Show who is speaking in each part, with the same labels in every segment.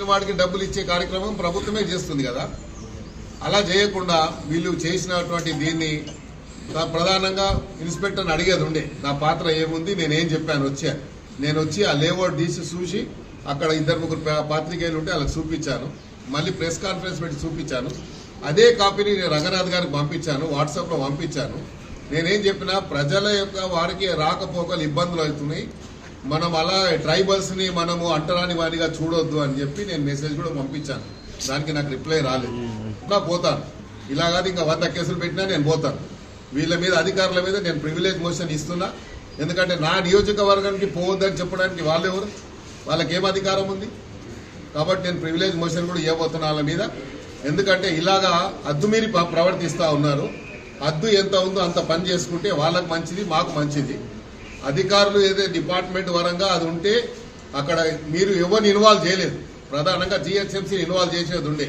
Speaker 1: లేని వాడికి డబ్బులు ఇచ్చే కార్యక్రమం ప్రభుత్వమే చేస్తుంది కదా. అలా చేయకుండా వీళ్ళు చేసినటువంటి దీన్ని ప్రధానంగా ఇన్స్పెక్టర్ని అడిగేది ఉండే నా పాత్ర ఏముంది? నేనేం చెప్పాను? వచ్చా. నేను వచ్చి ఆ లేఅవుట్ తీసి చూసి అక్కడ ఇద్దరు ముగ్గురు పాత్రికేయులు ఉంటే వాళ్ళకి చూపించాను. మళ్ళీ ప్రెస్ కాన్ఫరెన్స్ పెట్టి చూపించాను. అదే కాపీని నేను రంగనాథ్ గారికి పంపించాను వాట్సాప్లో పంపించాను. నేనేం చెప్పినా ప్రజల యొక్క వారికి రాకపోకలు ఇబ్బందులు అవుతున్నాయి. మనం అలా ట్రైబల్స్ని మనము అంటరాని వారిగా చూడొద్దు అని చెప్పి నేను మెసేజ్ కూడా పంపించాను. దానికి నాకు రిప్లై రాలేదు. నా పోతాను. ఇలా కాదు ఇంకా వంద కేసులు పెట్టినా నేను పోతాను. వీళ్ళ మీద అధికారుల మీద నేను ప్రివిలేజ్ మోషన్ ఇస్తున్నా. ఎందుకంటే నా నియోజకవర్గానికి పోవద్దని చెప్పడానికి వాళ్ళు ఎవరు? వాళ్ళకి ఏం అధికారం ఉంది? కాబట్టి నేను ప్రివిలేజ్ మోషన్ కూడా ఇవ్వబోతున్నా వాళ్ళ మీద. ఎందుకంటే ఇలాగా అద్దు ప్రవర్తిస్తూ ఉన్నారు. అద్దు ఎంత ఉందో అంత పని చేసుకుంటే వాళ్ళకి మంచిది మాకు మంచిది. అధికారులు ఏదైతే డిపార్ట్మెంట్ వరంగా అది ఉంటే అక్కడ మీరు ఎవరిని ఇన్వాల్వ్ చేయలేదు. ప్రధానంగా జిహెచ్ఎంసీని ఇన్వాల్వ్ చేసేది ఉండే.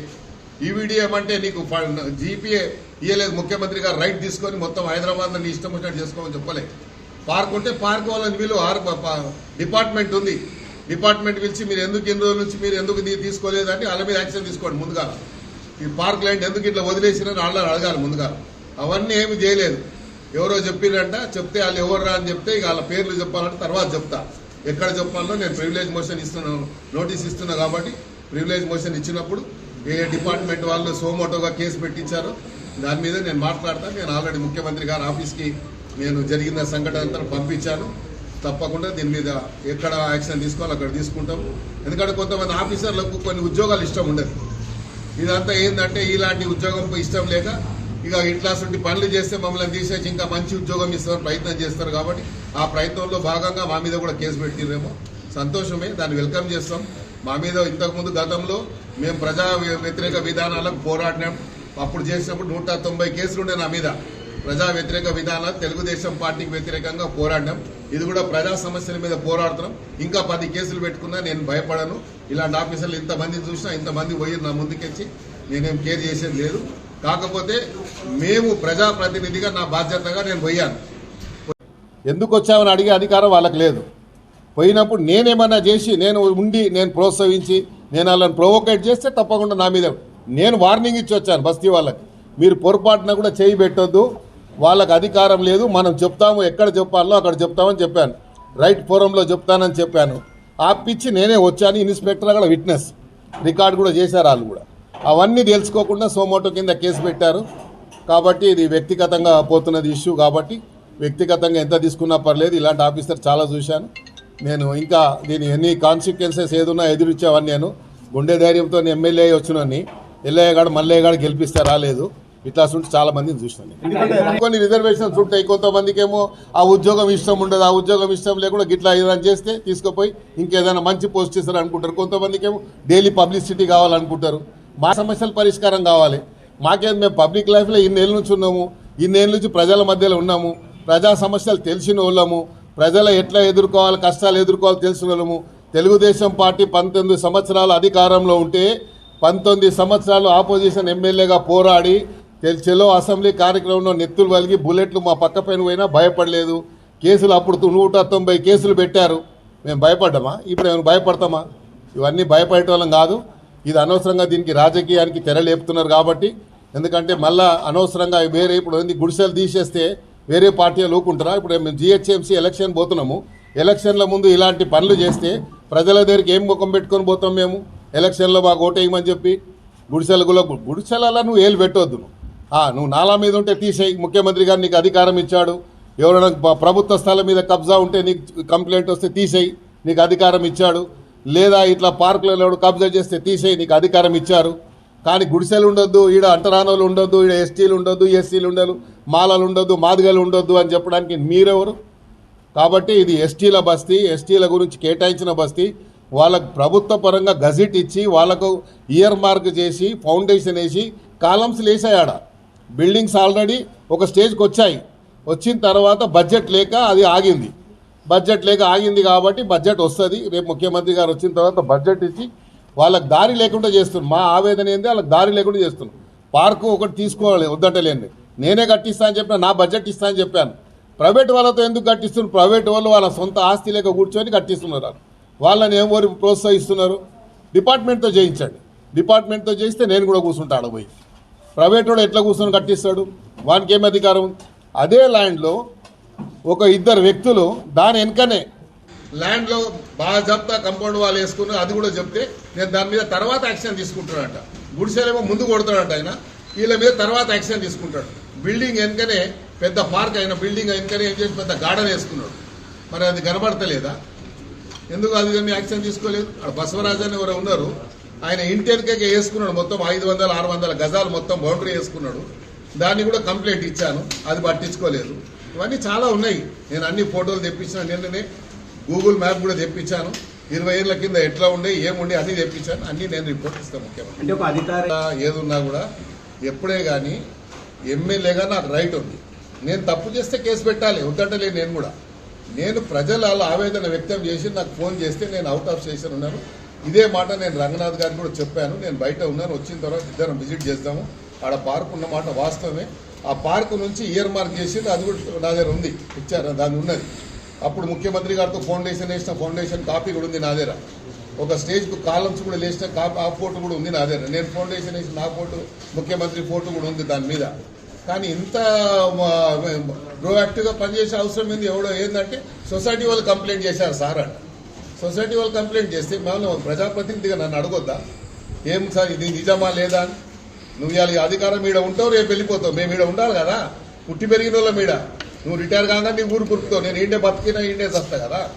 Speaker 1: ఈవీడిఎం అంటే నీకు జీపీఏ ఇయ్యలేదు ముఖ్యమంత్రి గారు రైట్ తీసుకొని మొత్తం హైదరాబాద్ నీ ఇష్టం వచ్చినట్టు చేసుకోమని చెప్పలే. పార్క్ ఉంటే పార్క్ వాళ్ళని వీళ్ళు ఆర్ డిపార్ట్మెంట్ ఉంది. డిపార్ట్మెంట్ పిలిచి మీరు ఎందుకు ఇన్ని రోజుల నుంచి మీరు ఎందుకు ఇది తీసుకోలేదని వాళ్ళ మీద యాక్షన్ తీసుకోండి ముందుగా. ఈ పార్క్ ల్యాండ్ ఎందుకు ఇట్లా వదిలేసిరని వాళ్ళని అడగాలి ముందుగా. అవన్నీ ఏమి చేయలేదు. ఎవరో చెప్పిరంట చెప్తే వాళ్ళు ఎవర్రా అని చెప్తే ఇక వాళ్ళ పేర్లు చెప్పాలంటే తర్వాత చెప్తా. ఎక్కడ చెప్పాలో నేను ప్రివిలేజ్ మోషన్ ఇస్తున్నాను నోటీస్ ఇస్తున్నా కాబట్టి ప్రివిలేజ్ మోషన్ ఇచ్చినప్పుడు ఏ డిపార్ట్మెంట్ వాళ్ళు సోమోటోగా కేసు పెట్టించారో దాని మీద నేను మాట్లాడతాను నేను ఆల్రెడీ ముఖ్యమంత్రి గారి ఆఫీస్కి నేను జరిగిన సంఘటన అంతా పంపించాను. తప్పకుండా దీని మీద ఎక్కడ యాక్షన్ తీసుకోవాలో అక్కడ తీసుకుంటాం ఎందుకంటే కొంతమంది ఆఫీసర్లకు కొన్ని ఉద్యోగాలు ఇష్టం ఉండదు. ఇదంతా ఏంటంటే ఇలాంటి ఉద్యోగం ఇష్టం లేక ఇక ఇట్లాంటి పనులు చేస్తే మమ్మల్ని తీసేసి ఇంకా మంచి ఉద్యోగం ఇస్తారని ప్రయత్నం చేస్తారు కాబట్టి ఆ ప్రయత్నంలో భాగంగా మా మీద కూడా కేసు పెట్టిరేమో సంతోషమే దాన్ని వెల్కమ్ చేస్తాం. మా మీద ఇంతకుముందు గతంలో మేము ప్రజా వ్యతిరేక విధానాలకు పోరాడినాం. అప్పుడు చేసినప్పుడు నూట తొంభై కేసులు ఉండే నా మీద. ప్రజా వ్యతిరేక విధానాలు తెలుగుదేశం పార్టీకి వ్యతిరేకంగా పోరాడినాం. ఇది కూడా ప్రజా సమస్యల మీద పోరాడుతున్నాం. ఇంకా పది కేసులు పెట్టుకున్నా నేను భయపడను. ఇలాంటి ఆఫీసర్లు ఇంతమంది చూసినా ఇంతమంది పోయి నా ముందుకెచ్చి. నేనేం కేర్ చేసేది లేదు. కాకపోతే మేము ప్రజాప్రతినిధిగా నా బాధ్యతగా నేను పోయాను. ఎందుకు వచ్చామని అడిగే అధికారం వాళ్ళకి లేదు. పోయినప్పుడు నేనేమన్నా చేసి నేను ఉండి నేను ప్రోత్సహించి నేను వాళ్ళని ప్రొవోకేట్ చేస్తే తప్పకుండా నా మీద నేను వార్నింగ్ ఇచ్చి వచ్చాను బస్తీ వాళ్ళకి. మీరు పొరపాటున కూడా చేయి పెట్టొద్దు. వాళ్ళకి అధికారం లేదు. మనం చెప్తాము ఎక్కడ చెప్పాలో అక్కడ చెప్తామని చెప్పాను. రైట్ ఫోరంలో చెప్తానని చెప్పాను. ఆపిచ్చి నేనే వచ్చాను. ఇన్స్పెక్టర్ అక్కడ విట్నెస్. రికార్డు కూడా చేశారు వాళ్ళు కూడా. అవన్నీ తెలుసుకోకుండా సోమోటో కింద కేసు పెట్టారు. కాబట్టి ఇది వ్యక్తిగతంగా పోతున్నది ఇష్యూ కాబట్టి వ్యక్తిగతంగా ఎంత తీసుకున్నా పర్లేదు. ఇలాంటి ఆఫీసర్ చాలా చూశాను. నేను ఇంకా దీని ఎన్ని కాన్సిక్వెన్సెస్ ఏదున్నా ఎదురిచ్చేవాడిని నేను గుండె ధైర్యంతో ఎమ్మెల్యే వచ్చినని ఎల్లయ్య గారు మల్లయ్య గారు గెలిపిస్తే రాలేదు. ఇట్లా ఉంటే చాలా మందిని చూసినాను కొన్ని రిజర్వేషన్స్ ఉంటాయి. కొంతమందికి ఏమో ఆ ఉద్యోగం ఇష్టం ఉండదు. ఆ ఉద్యోగం ఇష్టం లేకుండా గిట్లా ఏదైనా చేస్తే తీసుకుపోయి ఇంకేదైనా మంచి పోస్ట్ ఇస్తారు అనుకుంటారు కొంతమందికి ఏమో డైలీ పబ్లిసిటీ కావాలనుకుంటారు. మా సమస్యలు పరిష్కారం కావాలి. మాకేం మేము పబ్లిక్ లైఫ్లో ఇన్నేళ్ళ నుంచి ఉన్నాము. ఇన్నేళ్ళ నుంచి ప్రజల మధ్యలో ఉన్నాము. ప్రజా సమస్యలు తెలిసిన వాళ్ళము. ప్రజలు ఎట్లా ఎదుర్కోవాలి కష్టాలు ఎదుర్కోవాలి తెలిసిన వాళ్ళము. తెలుగుదేశం పార్టీ పంతొమ్మిది సంవత్సరాలు అధికారంలో ఉంటే పంతొమ్మిది సంవత్సరాలు ఆపోజిషన్ ఎమ్మెల్యేగా పోరాడి తెల్- చెలో అసెంబ్లీ కార్యక్రమంలో నెత్తులు వలిగి బుల్లెట్లు మా పక్క పైన పోయినా భయపడలేదు. కేసులు అప్పుడు నూట తొంభై కేసులు పెట్టారు. మేము భయపడ్డామా? ఇప్పుడు మేము భయపడతామా? ఇవన్నీ భయపడేటోళ్ళం కాదు. ఇది అనవసరంగా దీనికి రాజకీయానికి తెరలేపుతున్నారు కాబట్టి ఎందుకంటే మళ్ళా అనవసరంగా వేరే ఇప్పుడు ఏంది గుడిసెలు తీసేస్తే వేరే పార్టీ ఊకుంటారా ఇప్పుడు మేము జిహెచ్ఎంసీ ఎలక్షన్ పోతున్నాము. ఎలక్షన్ల ముందు ఇలాంటి పనులు చేస్తే ప్రజల దగ్గరికి ఏం ముఖం పెట్టుకొని పోతాం మేము? ఎలక్షన్లో మాకు ఓటేయమని చెప్పి గుడిసెల గుల గుడిసెలలో నువ్వు ఏలు పెట్టొద్దు నువ్వు. నాలా మీద ఉంటే తీసేయి ముఖ్యమంత్రి గారు నీకు అధికారం ఇచ్చాడు. ఎవరైనా ప్రభుత్వ స్థలం మీద కబ్జా ఉంటే నీకు కంప్లైంట్ వస్తే తీసేయి నీకు అధికారం ఇచ్చాడు. లేదా ఇట్లా పార్కులలో కబ్జా చేస్తే తీసేయి నీకు అధికారం ఇచ్చారు. కానీ గుడిసెలు ఉండొద్దు ఈడ అంటరానోళ్ళు ఉండొద్దు ఈడ ఎస్టీలు ఉండొద్దు ఎస్సీలు ఉండదు మాలలు ఉండొద్దు మాదిగలు ఉండొద్దు అని చెప్పడానికి మీరెవరు? కాబట్టి ఇది ఎస్టీల బస్తీ ఎస్టీల గురించి కేటాయించిన బస్తీ. వాళ్ళకు ప్రభుత్వ పరంగా గజిట్ ఇచ్చి వాళ్ళకు ఇయర్ మార్క్ చేసి ఫౌండేషన్ వేసి కాలమ్స్ లేసాయాడ బిల్డింగ్స్ ఆల్రెడీ ఒక స్టేజ్కి వచ్చాయి. వచ్చిన తర్వాత బడ్జెట్ లేక అది ఆగింది. బడ్జెట్ లేక ఆగింది కాబట్టి బడ్జెట్ వస్తుంది. రేపు ముఖ్యమంత్రి గారు వచ్చిన తర్వాత బడ్జెట్ ఇచ్చి వాళ్ళకి దారి లేకుండా చేస్తున్నాం మా ఆవేదన ఏంది? వాళ్ళకి దారి లేకుండా చేస్తున్నాం పార్కు ఒకటి తీసుకోవాలి వద్దంటలేండి నేనే కట్టిస్తా అని చెప్పిన నా బడ్జెట్ ఇస్తా అని చెప్పాను. ప్రైవేట్ వాళ్ళతో ఎందుకు కట్టిస్తున్నారు? ప్రైవేట్ వాళ్ళు వాళ్ళ సొంత ఆస్తి లేక కూర్చొని కట్టిస్తున్నారు వాళ్ళని ఏమో ప్రోత్సహిస్తున్నారు? డిపార్ట్మెంట్తో చేయించండి. డిపార్ట్మెంట్తో చేయిస్తే నేను కూడా కూర్చుంటాడు పోయి ప్రైవేట్ వాడు ఎట్లా కూర్చొని కట్టిస్తాడు? వానికి ఏం అధికారం? అదే ల్యాండ్లో ఒక ఇద్దరు వ్యక్తులు దాని వెనుకనే ల్యాండ్లో బాగా చెప్తా కంపౌండ్ వాళ్ళు వేసుకుని అది కూడా చెప్తే నేను దాని మీద తర్వాత యాక్షన్ తీసుకుంటానంట గుడిసెలేమో ముందు కొడతాడంట ఆయన. వీళ్ళ మీద తర్వాత యాక్షన్ తీసుకుంటాడు. బిల్డింగ్ వెనకనే పెద్ద పార్క్ అయిన బిల్డింగ్ వెనకనే ఏం చేసి పెద్ద గార్డెన్ వేసుకున్నాడు. మరి అది కనబడతలేదా? ఎందుకు అది కానీ యాక్షన్ తీసుకోలేదు? అక్కడ బసవరాజు అని ఎవరు ఉన్నారు. ఆయన ఇంటి వేసుకున్నాడు మొత్తం ఐదు వందల ఆరు వందల గజాలు మొత్తం బౌండరీ వేసుకున్నాడు. దాన్ని కూడా కంప్లైంట్ ఇచ్చాను. అది పట్టించుకోలేదు. ఇవన్నీ చాలా ఉన్నాయి. నేను అన్ని ఫోటోలు తెప్పించిన నిన్ననే. గూగుల్ మ్యాప్ కూడా తెప్పించాను. ఇరవై ఏళ్ళ కింద ఎట్లా ఉండే ఏముండే అన్ని తెప్పించాను. అన్ని నేను రిపోర్ట్ ఇస్తాను ముఖ్యమంత్రి ఏదున్నా కూడా ఎప్పుడే కానీ ఎమ్మెల్యేగా నాకు రైట్ ఉంది. నేను తప్పు చేస్తే కేసు పెట్టాలి. వద్దంటలేదు నేను కూడా. నేను ప్రజల ఆవేదన వ్యక్తం చేసి నాకు ఫోన్ చేస్తే నేను అవుట్ ఆఫ్ స్టేషన్ ఉన్నాను. ఇదే మాట నేను రంగనాథ్ గారికి కూడా చెప్పాను. నేను బయట ఉన్నాను. వచ్చిన తర్వాత ఇద్దరం విజిట్ చేద్దాము. ఆడ పార్క్ ఉన్న మాట వాస్తవమే. ఆ పార్క్ నుంచి ఇయర్ మార్క్ చేసింది అది కూడా నా దగ్గర ఉంది ఇచ్చారు దాని ఉన్నది. అప్పుడు ముఖ్యమంత్రి గారితో ఫౌండేషన్ వేసిన ఫౌండేషన్ కాపీ కూడా ఉంది నా దగ్గర. ఒక స్టేజ్కు కాలమ్స్ కూడా లేచిన కాపీ ఆ ఫోటో కూడా ఉంది నా దగ్గర. నేను ఫౌండేషన్ వేసిన నా ఫోటో ముఖ్యమంత్రి ఫోటో కూడా ఉంది దాని మీద. కానీ ఇంత ప్రోయాక్టివ్గా పనిచేసే అవసరం ఏంది? ఎవడో ఏంటంటే సొసైటీ వాళ్ళు కంప్లైంట్ చేశారు సార్ అంట సొసైటీ వాళ్ళు కంప్లైంట్ చేస్తే మేము ప్రజాప్రతినిధిగా నన్ను అడగొద్దా? ఏం సార్ ఇది నిజమా లేదా అని? నువ్వు ఇవాళ అధికారం మీద ఉంటావు రేపు వెళ్ళిపోతావు. మేము ఈడ ఉండాలి కదా. పుట్టి పెరిగిన వాళ్ళ మీడ నువ్వు రిటైర్ కాగా నీ ఊరు పురుకుతావు. నేను ఈడే బతికినా ఈడే చస్తా కదా.